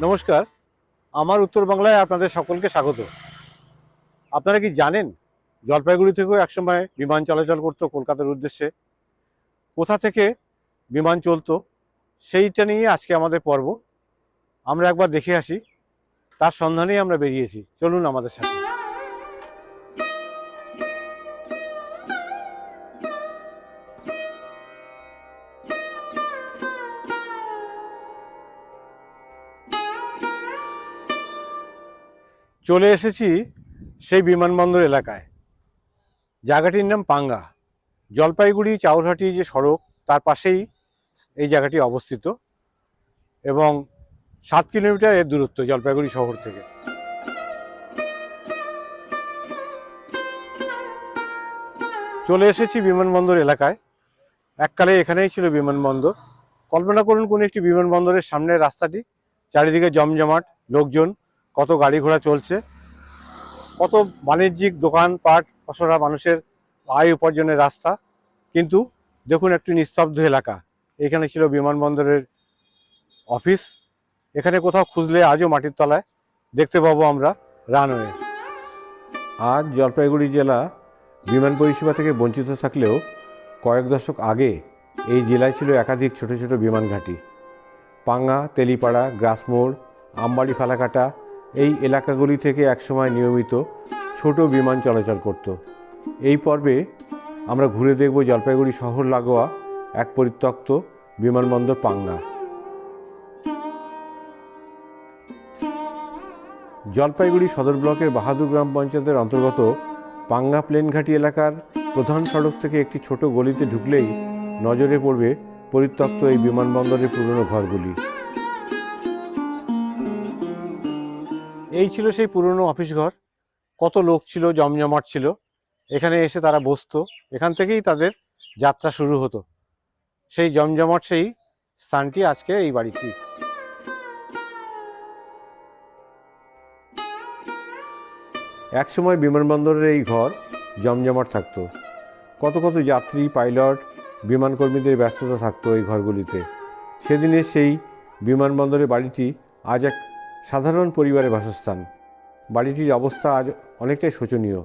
নমস্কার। আমার উত্তর বাংলায় আপনাদের সকলকে স্বাগত। আপনারা কি জানেন জলপাইগুড়ি থেকেও একসময় বিমান চলাচল করতো কলকাতার উদ্দেশ্যে? কোথা থেকে বিমান চলতো? সেইটা নিয়ে আজকে আমাদের পর্ব। আমরা একবার দেখে আসি। তার সন্ধানেই আমরা বেরিয়েছি। চলুন আমাদের সাথে। চলে এসেছি সেই বিমানবন্দর এলাকায়। জায়গাটির নাম পাঙ্গা। জলপাইগুড়ি চাউরহাটি যে সড়ক, তার পাশেই এই জায়গাটি অবস্থিত এবং সাত কিলোমিটার এর দূরত্ব জলপাইগুড়ি শহর থেকে। চলে এসেছি বিমানবন্দর এলাকায়। এককালে এখানেই ছিল বিমানবন্দর। কল্পনা করুন, কোন একটি বিমানবন্দরের সামনের রাস্তাটি, চারিদিকে জমজমাট, লোকজন কত গাড়ি ঘোড়া চলছে, কত বাণিজ্যিক দোকানপাট ফসরা মানুষের আয় উপার্জনের রাস্তা। কিন্তু দেখুন একটি নিস্তব্ধ এলাকা, এখানে ছিল বিমানবন্দরের অফিস, এখানে কোথাও খুঁজলে আজও মাটির তলায় দেখতে পাবো আমরা রানওয়ে। আজ জলপাইগুড়ি জেলা বিমান পরিষেবা থেকে বঞ্চিত থাকলেও কয়েক দশক আগে এই জেলায় ছিল একাধিক ছোট ছোট বিমান ঘাঁটি। পাঙ্গা, তেলিপাড়া গ্রাসমোড় আমবাড়ি, ফালাকাটা এই এলাকাগুলি থেকে একসময় নিয়মিত ছোট বিমান চলাচল করত। এই পর্বে আমরা ঘুরে দেখব জলপাইগুড়ি শহর লাগোয়া এক পরিত্যক্ত বিমানবন্দর পাঙ্গা জলপাইগুড়ি সদর ব্লকের বাহাদুর গ্রাম পঞ্চায়েতের অন্তর্গত পাঙ্গা প্লেনঘাটি এলাকার প্রধান সড়ক থেকে একটি ছোট গলিতে ঢুকলেই নজরে পড়বে পরিত্যক্ত এই বিমানবন্দরের পুরনো ঘরগুলি। এই ছিল সেই পুরনো অফিস ঘর। কত লোক ছিল, জমজমাট ছিল। এখানে এসে তারা বসতো। এখান থেকেই তাদের যাত্রা শুরু হতো। সেই জমজমাট, সেই স্থানটি আজকে এই বাড়িটি। একসময় বিমানবন্দরের এই ঘর জমজমাট থাকতো। কত কত যাত্রী, পাইলট, বিমানকর্মীদের ব্যস্ততা থাকতো এই ঘরগুলিতে। সেদিনের সেই বিমানবন্দরের বাড়িটি আজ এক সাধারণ পরিবারের বাসস্থান। বাড়িটির অবস্থা আজ অনেকটাই শোচনীয়।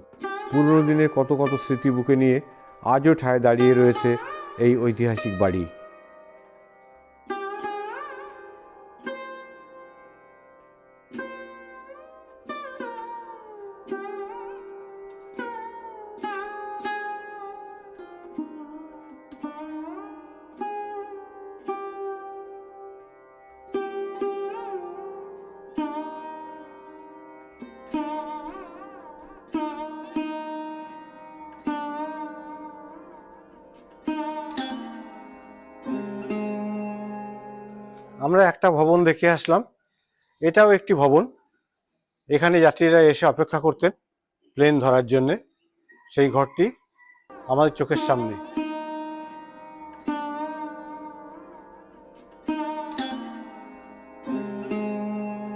পুরনো দিনের কত কত স্মৃতি বুকে নিয়ে আজও ঠায় দাঁড়িয়ে রয়েছে এই ঐতিহাসিক বাড়ি। আমরা একটা ভবন দেখে আসলাম। এটাও একটি ভবন। এখানে যাত্রীরা এসে অপেক্ষা করতেন প্লেন ধরার জন্য। সেই ঘরটি আমাদের চোখের সামনে।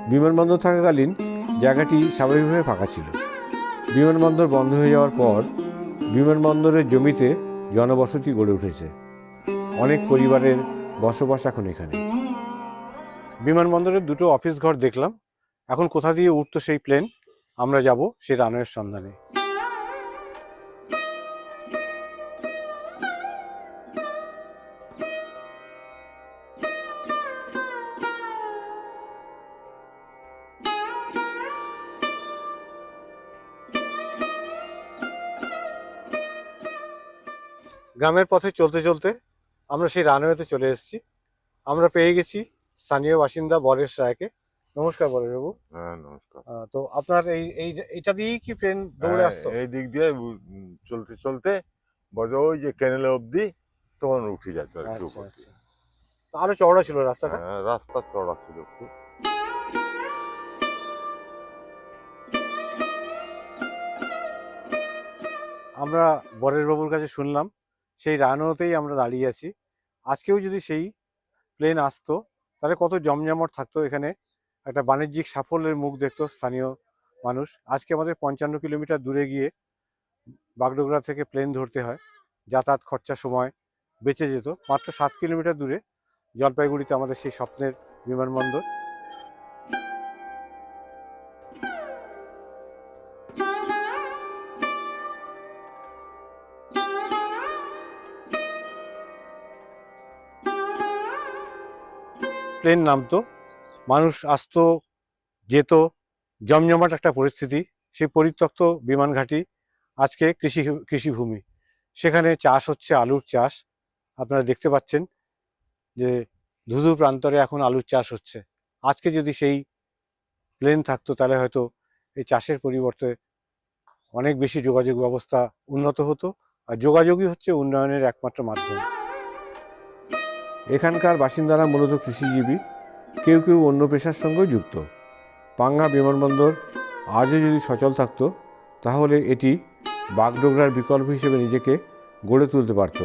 বিমানবন্দর থাকাকালীন জায়গাটি স্বাভাবিকভাবে ফাঁকা ছিল। বিমানবন্দর বন্ধ হয়ে যাওয়ার পর বিমানবন্দরের জমিতে জনবসতি গড়ে উঠেছে। অনেক পরিবারের বসবাস এখন এখানে। বিমানবন্দরের দুটো অফিস ঘর দেখলাম। এখন কোথা দিয়ে উঠতো সেই প্লেন আমরা যাব সেই রানওয়ের সন্ধানে। গ্রামের পথে চলতে চলতে আমরা সেই রানওয়েতে চলে এসেছি। আমরা পেয়ে গেছি স্থানীয় বাসিন্দা বরেশ রায়কে। নমস্কার বরেশ বাবু। হ্যাঁ নমস্কার। তো আপনার এই এই এইটা দিয়েই কি ট্রেন দৌড়ে হ্যাঁ, আসতো? এই দিক দিয়ে চলতে চলতে বড় ওই যে ক্যানেলে অবধি তখন উঠে যেত আর কি আচ্ছা আচ্ছা। আরও চওড়া ছিল। রাস্তাটা? হ্যাঁ, রাস্তা চড়া ছিল একটু আমরা বরেশ বাবুর কাছে শুনলাম সেই রানওয়েতেই আমরা দাঁড়িয়ে আছি। আজকেও যদি সেই প্লেন আসতো তাহলে কত জমজমট থাকতো এখানে? একটা বাণিজ্যিক সাফল্যের মুখ দেখতো স্থানীয় মানুষ। আজকে আমাদের পঞ্চান্ন কিলোমিটার দূরে গিয়ে বাগডোগরা থেকে প্লেন ধরতে হয়। যাতায়াত খরচার সময় বেঁচে যেত। মাত্র সাত কিলোমিটার দূরে জলপাইগুড়িতে আমাদের সেই স্বপ্নের বিমানবন্দর। প্লেন নামতো, মানুষ আসতো, যেত, জমজমাট একটা পরিস্থিতি, সেই পরিত্যক্ত বিমান ঘাঁটি, আজকে কৃষি কৃষিভূমি সেখানে চাষ হচ্ছে আলুর চাষ, আপনারা দেখতে পাচ্ছেন যে ধুধু প্রান্তরে এখন আলুর চাষ হচ্ছে। আজকে যদি সেই প্লেন থাকতো, তাহলে হয়তো এই চাষের পরিবর্তে অনেক বেশি যোগাযোগ ব্যবস্থা উন্নত হতো, আর যোগাযোগই হচ্ছে উন্নয়নের একমাত্র মাধ্যম। এখানকার বাসিন্দারা মূলত কৃষিজীবী, কেউ কেউ অন্য পেশার সঙ্গেও যুক্ত। পাঙ্গা বিমানবন্দর আজও যদি সচল থাকত, তাহলে এটি বাগডোগরার বিকল্প হিসেবে নিজেকে গড়ে তুলতে পারত।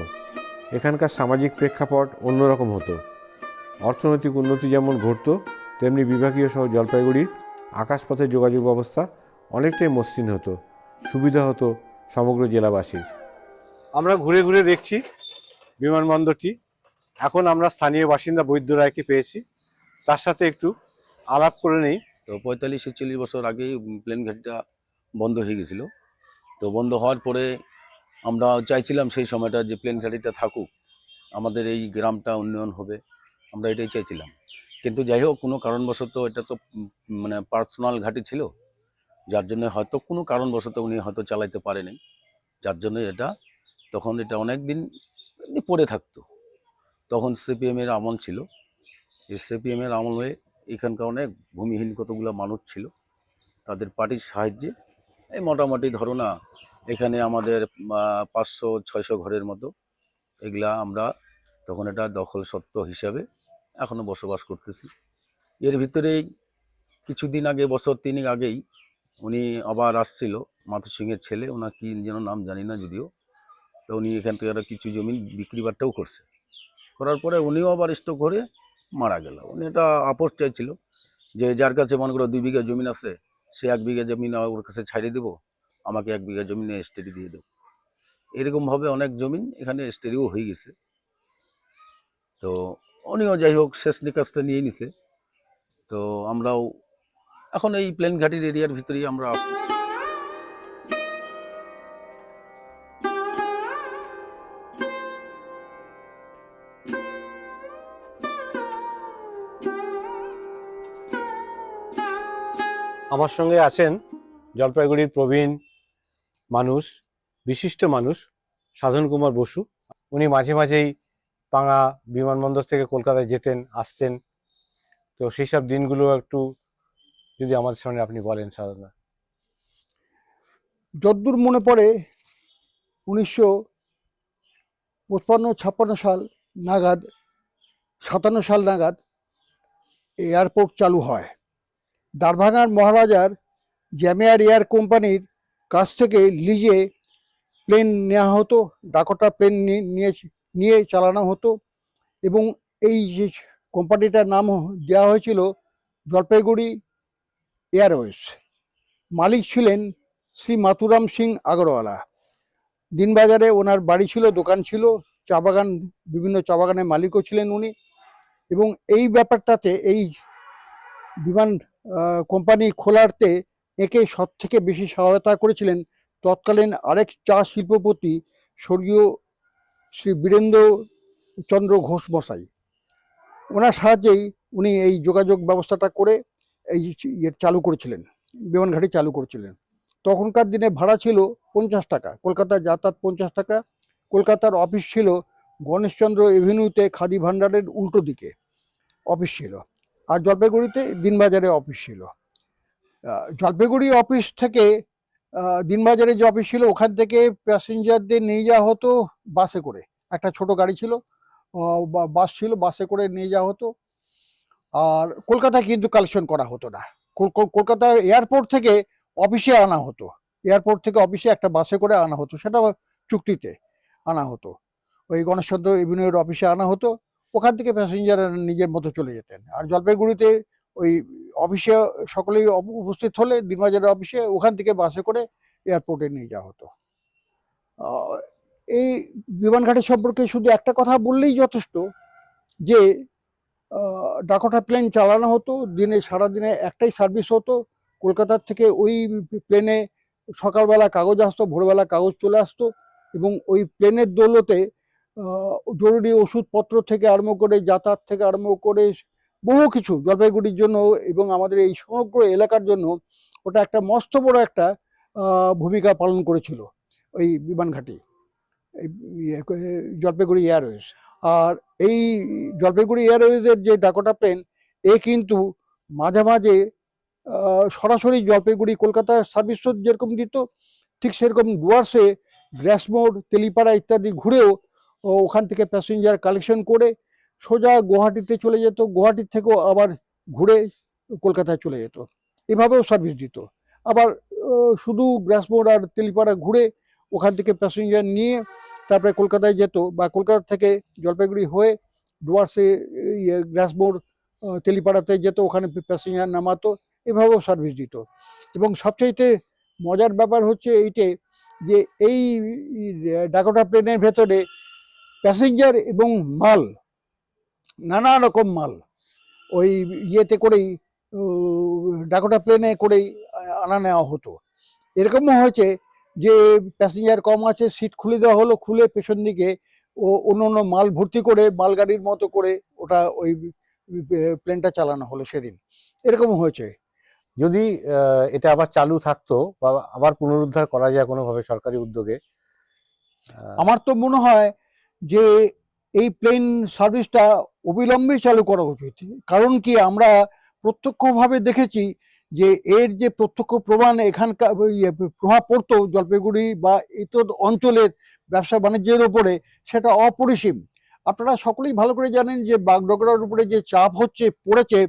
এখানকার সামাজিক প্রেক্ষাপট অন্যরকম হতো। অর্থনৈতিক উন্নতি যেমন ঘটতো, তেমনি বিভাগীয় সহ জলপাইগুড়ির আকাশপথের যোগাযোগ ব্যবস্থা অনেকটাই মসৃণ হতো। সুবিধা হতো সমগ্র জেলাবাসীর। আমরা ঘুরে ঘুরে দেখছি বিমানবন্দরটি। এখন আমরা স্থানীয় বাসিন্দা বৈদ্য রায়কে পেয়েছি। তার সাথে একটু আলাপ করে নেই। তো পঁয়তাল্লিশ ছেচল্লিশ বছর আগেই প্লেন ঘাটিটা বন্ধ হয়ে গেছিল। তো বন্ধ হওয়ার পরে আমরা চাইছিলাম সেই সময়টা যে প্লেন ঘাটিটা থাকুক, আমাদের এই গ্রামটা উন্নয়ন হবে, আমরা এটাই চাইছিলাম। কিন্তু যাই হোক, কোনো কারণবশত এটা তো মানে পার্সোনাল ঘাটি ছিল। যার জন্য হয়তো কোনো কারণবশত উনি হয়তো চালাইতে পারেনি। যার জন্য এটা তখন এটা অনেক দিন পড়ে থাকতো। তখন সিপিএমের আমল ছিল। এই সিপিএমের আমলে এখানকার অনেক ভূমিহীন কতগুলো মানুষ ছিল। তাদের পার্টির সাহায্যে এই মোটামুটি ধরো না এখানে আমাদের পাঁচশো, ছয়শো ঘরের মতো এগুলা আমরা তখন এটা দখল সত্ত্ব হিসাবে এখনও বসবাস করতেছি। এর ভিতরেই কিছুদিন আগে, বছর তিনেক আগেই উনি আবার আসছিল, মাথু সিংয়ের ছেলে, ওনার কি যেন নাম জানি না যদিও। তো উনি এখান থেকে কিছু জমি বিক্রি বাট্টাও করছে। করার পরে উনিও আবার স্টক করে মারা গেল। উনি এটা আপোষ চাইছিল যে যার কাছে মনে করো দুই বিঘা জমিন আছে, সে এক বিঘা জমিন ওর কাছে ছাড়িয়ে দেবো, আমাকে এক বিঘা জমিনে স্টেডি দিয়ে দেবো। এরকমভাবে অনেক জমিন এখানে স্টেডিও হয়ে গেছে। তো উনিও যাই হোক শেষ নিকাশটা নিয়ে নিছে। তো আমরাও এখন এই প্লেন ঘাটির এরিয়ার ভিতরেই আমরা আছি। আমার সঙ্গে আছেন জলপাইগুড়ির প্রবীণ মানুষ, বিশিষ্ট মানুষ, সাধন কুমার বসু। উনি মাঝে মাঝেই পাঙা বিমানবন্দর থেকে কলকাতায় যেতেন, আসতেন। তো সেই সব দিনগুলো একটু যদি আমাদের সামনে আপনি বলেন সাধন। যদ্দূর মনে পড়ে উনিশশো পঁচপান্ন, ছাপ্পান্ন সাল নাগাদ, সাতান্ন সাল নাগাদ এয়ারপোর্ট চালু হয়। দারভাঙার মহারাজার জ্যামিয়ার এয়ার কোম্পানির কাছ থেকে লিজে প্লেন নেওয়া হতো, ডাকোটা প্লেন নিয়ে নিয়ে চালানো হতো এবং এই যে কোম্পানিটার নাম দেওয়া হয়েছিল জলপাইগুড়ি এয়ারওয়েজ। মালিক ছিলেন শ্রী মাথুরাম সিং আগরওয়ালা। দিনবাজারে ওনার বাড়ি ছিল, দোকান ছিল, চা বাগান, বিভিন্ন চা বাগানের মালিকও ছিলেন উনি এবং এই ব্যাপারটাতে এই বিমান কোম্পানি খোলারতে একে সব থেকে বেশি সহায়তা করেছিলেন তৎকালীন আরেক চা শিল্পপতি স্বর্গীয় শ্রী বীরেন্দ্র চন্দ্র ঘোষ মশাই। ওনার সাহায্যেই উনি এই যোগাযোগ ব্যবস্থাটা করে এই ইয়ে চালু করেছিলেন, বিমানঘাটি চালু করেছিলেন। তখনকার দিনে ভাড়া ছিল পঞ্চাশ টাকা কলকাতায় যাতায়াত পঞ্চাশ টাকা, কলকাতার অফিস ছিল গণেশচন্দ্র এভিনিউতে খাদি ভাণ্ডারের উল্টো দিকে, অফিস ছিল। আর জলপাইগুড়িতে দিনবাজারে অফিস ছিল। জলপাইগুড়ি অফিস থেকে দিনবাজারে যে অফিস ছিল, ওখান থেকে প্যাসেঞ্জারদের নিয়ে যাওয়া হতো বাসে করে। একটা ছোট গাড়ি ছিল বাস ছিল বাসে করে নিয়ে যাওয়া হতো। আর কলকাতায় কিন্তু কালেকশন করা হতো না। কল- কল- কলকাতা এয়ারপোর্ট থেকে অফিসে আনা হতো। এয়ারপোর্ট থেকে অফিসে একটা বাসে করে আনা হতো। সেটা চুক্তিতে আনা হতো। ওই গণেশচন্দ্র এভিনিউর অফিসে আনা হতো। ওখান থেকে প্যাসেঞ্জার নিজের মতো চলে যেতেন। আর জলপাইগুড়িতে ওই অফিসে সকলেই উপস্থিত হলে দিনবাজারের অফিসে ওখান থেকে বাসে করে এয়ারপোর্টে নিয়ে যাওয়া হতো। এই বিমানঘাটি সম্পর্কে শুধু একটা কথা বললেই যথেষ্ট যে ডাকোটা প্লেন চালানো হতো, দিনে, সারাদিনে একটাই সার্ভিস হতো, কলকাতার থেকে ওই প্লেনে সকালবেলা কাগজ আসতো, ভোরবেলা কাগজ চলে আসতো এবং ওই প্লেনের দৌলতে জরুরি ওষুধপত্র থেকে আরম্ভ করে যাতায়াত থেকে আরম্ভ করে বহু কিছু জলপাইগুড়ির জন্য এবং আমাদের এই সমগ্র এলাকার জন্য ওটা একটা মস্ত বড় একটা ভূমিকা পালন করেছিল ওই বিমানঘাটি ইয়ে, জলপাইগুড়ি এয়ারওয়েজ। আর এই জলপাইগুড়ি এয়ারওয়েজের যে ডাকোটা প্লেন এ কিন্তু মাঝে মাঝে সরাসরি জলপাইগুড়ি কলকাতা সার্ভিস তো যেরকম দিত ঠিক সেরকম ডুয়ার্সে গ্রাসমোড় তেলিপাড়া ইত্যাদি ঘুরেও ওখান থেকে প্যাসেঞ্জার কালেকশন করে সোজা গুয়াহাটিতে চলে যেত। গুয়াহাটির থেকেও আবার ঘুরে কলকাতায় চলে যেত। এভাবেও সার্ভিস দিত। আবার শুধু গ্রাসমোড় আর তেলিপাড়া ঘুরে ওখান থেকে প্যাসেঞ্জার নিয়ে তারপরে কলকাতায় যেত বা কলকাতা থেকে জলপাইগুড়ি হয়ে ডুয়ার্সে ইয়ে গ্রাসমোড় তেলিপাড়াতে যেত। ওখানে প্যাসেঞ্জার নামাতো। এভাবেও সার্ভিস দিত। এবং সবচাইতে মজার ব্যাপার হচ্ছে এইটে যে এই ডাকোটা প্লেনের ভেতরে প্যাসেঞ্জার এবং মাল নানা রকম মাল। ওই ইয়েতে করেই ডাকোটা প্লেনে করেই আনা নেওয়া হতো। এরকমও হয়েছে যে প্যাসেঞ্জার কম আছে সিট খুলে দেওয়া হলো খুলে পেছন দিকে ও অন্য অন্য মাল ভর্তি করে মালগাড়ির মতো করে ওটা ওই প্লেনটা চালানো হলো সেদিন। এরকমও হয়েছে। যদি এটা আবার চালু থাকতো বা আবার পুনরুদ্ধার করা যায় কোনোভাবে সরকারি উদ্যোগে আমার তো মনে হয় যে এই প্লেন সার্ভিসটা অবিলম্বে চালু করা উচিত। কারণ কি, আমরা প্রত্যক্ষভাবে দেখেছি যে এর যে প্রত্যক্ষ প্রমাণ এখানকার ইয়ে প্রভাব পড়তো জলপাইগুড়ি বা ইতর অঞ্চলের ব্যবসা বাণিজ্যের উপরে, সেটা অপরিসীম। আপনারা সকলেই ভালো করে জানেন যে বাগডোগরার উপরে যে চাপ হচ্ছে, পড়েছে,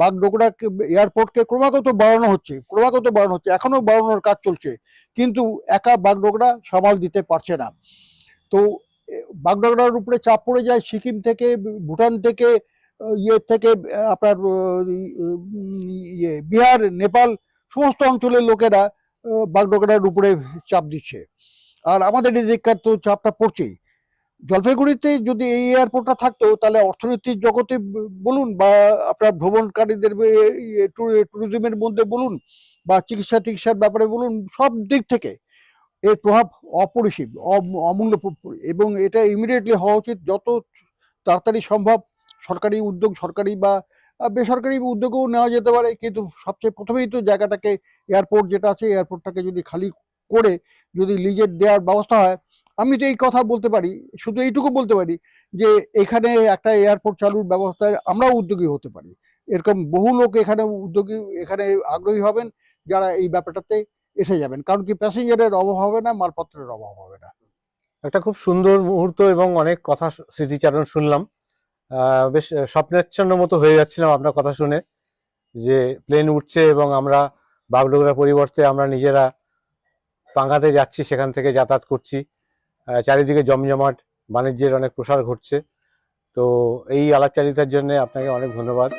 বাগডোগরা এয়ারপোর্টকে ক্রমাগত বাড়ানো হচ্ছে, ক্রমাগত বাড়ানো হচ্ছে, এখনও বাড়ানোর কাজ চলছে। কিন্তু একা বাগডোগরা সামাল দিতে পারছে না। তো বাগডোগরার উপরে চাপ পড়ে যায়, সিকিম থেকে, ভুটান থেকে ইয়ে থেকে আপনার ইয়ে বিহার, নেপাল, সমস্ত অঞ্চলের লোকেরা বাগডোগরার উপরে চাপ দিচ্ছে। আর আমাদের এদিককার তো চাপটা পড়ছেই। জলপাইগুড়িতে যদি এই এয়ারপোর্টটা থাকতো, তাহলে অর্থনীতির জগতে বলুন বা আপনার ভ্রমণকারীদের ট্যুরিজমের মধ্যে বলুন বা চিকিৎসা টিকিৎসার ব্যাপারে বলুন, সব দিক থেকে এর প্রভাব অপরিসীম, অম- অমূল্য এবং এটা ইমিডিয়েটলি হওয়া উচিত যত তাড়াতাড়ি সম্ভব। সরকারি উদ্যোগ, সরকারি বা বেসরকারি উদ্যোগও নেওয়া যেতে পারে, কিন্তু সবচেয়ে প্রথমেই তো জায়গাটাকে এয়ারপোর্ট যেটা আছে এয়ারপোর্টটাকে যদি খালি করে যদি লিজের দেওয়ার ব্যবস্থা হয়, আমি তো এই কথা বলতে পারি, শুধু এইটুকু বলতে পারি যে, এখানে একটা এয়ারপোর্ট চালুর ব্যবস্থায় আমরাও উদ্যোগী হতে পারি। এরকম বহু লোক এখানে উদ্যোগী, এখানে আগ্রহী হবেন, যারা এই ব্যাপারটাতে এসে যাবেন। কারণ কি প্যাসেঞ্জারের অভাব হবে না, মালপত্রের অভাব হবে না। একটা খুব সুন্দর মুহূর্ত এবং অনেক কথা স্মৃতিচারণ শুনলাম। বেশ স্বপ্নাচ্ছন্ন মতো হয়ে যাচ্ছিলাম আপনার কথা শুনে, যে প্লেন উঠছে এবং আমরা বাগডোগরা পরিবর্তে আমরা নিজেরা পাঙ্গাতে যাচ্ছি, সেখান থেকে যাতায়াত করছি। চারিদিকে জমজমাট, বাণিজ্যের অনেক প্রসার ঘটছে। তো এই আলাপচারিতার জন্য আপনাকে অনেক ধন্যবাদ।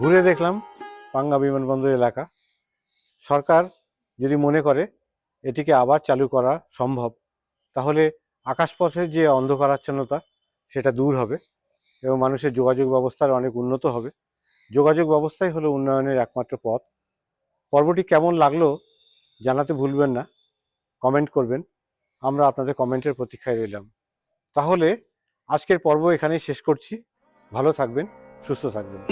ঘুরে দেখলাম পাঙ্গা বিমানবন্দর এলাকা। সরকার যদি মনে করে এটিকে আবার চালু করা সম্ভব, তাহলে আকাশপথের যে অন্ধকারাচ্ছন্নতা, সেটা দূর হবে এবং মানুষের যোগাযোগ ব্যবস্থার অনেক উন্নত হবে। যোগাযোগ ব্যবস্থাই হলো উন্নয়নের একমাত্র পথ। পর্বটি কেমন লাগল জানাতে ভুলবেন না, কমেন্ট করবেন, আমরা আপনাদের কমেন্টের প্রতীক্ষায় রইলাম। তাহলে আজকের পর্ব এখানেই শেষ করছি। ভালো থাকবেন, সুস্থ থাকবেন।